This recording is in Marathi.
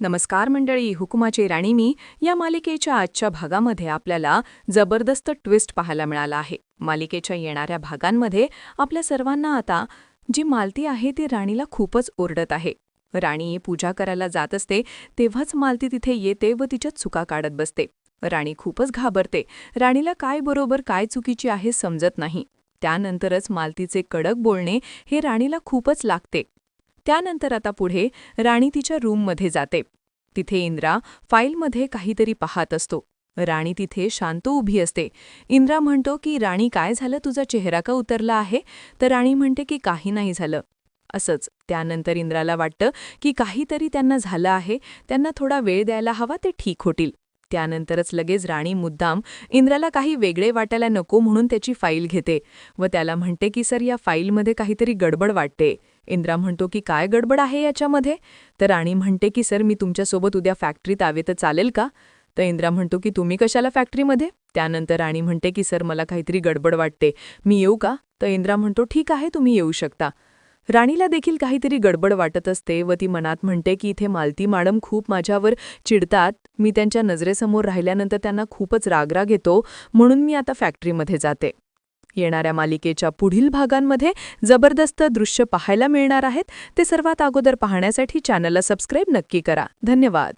नमस्कार मंडळी हुकुमाची राणी मी. या मालिकेच्या आजच्या भागामध्ये आपल्याला जबरदस्त ट्विस्ट पाहायला मिळाला आहे. मालिकेच्या येणाऱ्या भागांमध्ये आपल्या सर्वांना आता जी मालती आहे ती राणीला खूपच ओरडत आहे. राणी पूजा करायला जात असते तेव्हाच मालती तिथे येते व तिच्या चुका काढत बसते. राणी खूपच घाबरते. राणीला काय बरोबर काय चुकीची आहे समजत नाही. त्यानंतरच मालतीचे कडक बोलणे हे राणीला खूपच लागते. त्यानंतर आता पुढे राणी तिच्या रूममध्ये जाते. तिथे इंद्रा फाईलमध्ये काहीतरी पाहत असतो. राणी तिथे शांत उभी असते. इंद्रा म्हणतो की राणी काय झालं? तुझा चेहरा का उतरला आहे? तर राणी म्हणते की काही नाही झालं. असंच त्यानंतर इंद्राला वाटतं की काहीतरी त्यांना झालं आहे. त्यांना थोडा वेळ द्यायला हवा ते ठीक होतील. त्यानंतरच लगेच राणी मुद्दाम इंद्राला काही वेगळे वाटायला नको म्हणून त्याची फाईल घेते व त्याला म्हणते की सर या फाईलमध्ये काहीतरी गडबड वाटते. इंद्रा म्हणतो की काय गडबड आहे याच्यामध्ये? तर राणी म्हणते की सर मी तुमच्यासोबत उद्या फॅक्टरीत आवे तर चालेल का? तर इंद्रा म्हणतो की तुम्ही कशाला फॅक्टरीमध्ये? त्यानंतर राणी म्हणते की सर मला काहीतरी गडबड वाटते. मी येऊ का? तर इंद्रा म्हणतो ठीक आहे तुम्ही येऊ शकता. राणीला देखील काहीतरी गडबड वाटत असते व ती मनात म्हणते की इथे मालती मॅडम खूप माझ्यावर चिडतात. मी त्यांच्या नजरेसमोर राहिल्यानंतर त्यांना खूपच रागराग येतो. म्हणून मी आता फॅक्टरीमध्ये जाते. येणाऱ्या मालिकेच्या पुढील भागांमध्ये जबरदस्त दृश्य पाहायला मिळणार आहेत. ते सर्वात अगोदर पाहण्यासाठी चॅनलला सबस्क्राईब नक्की करा. धन्यवाद.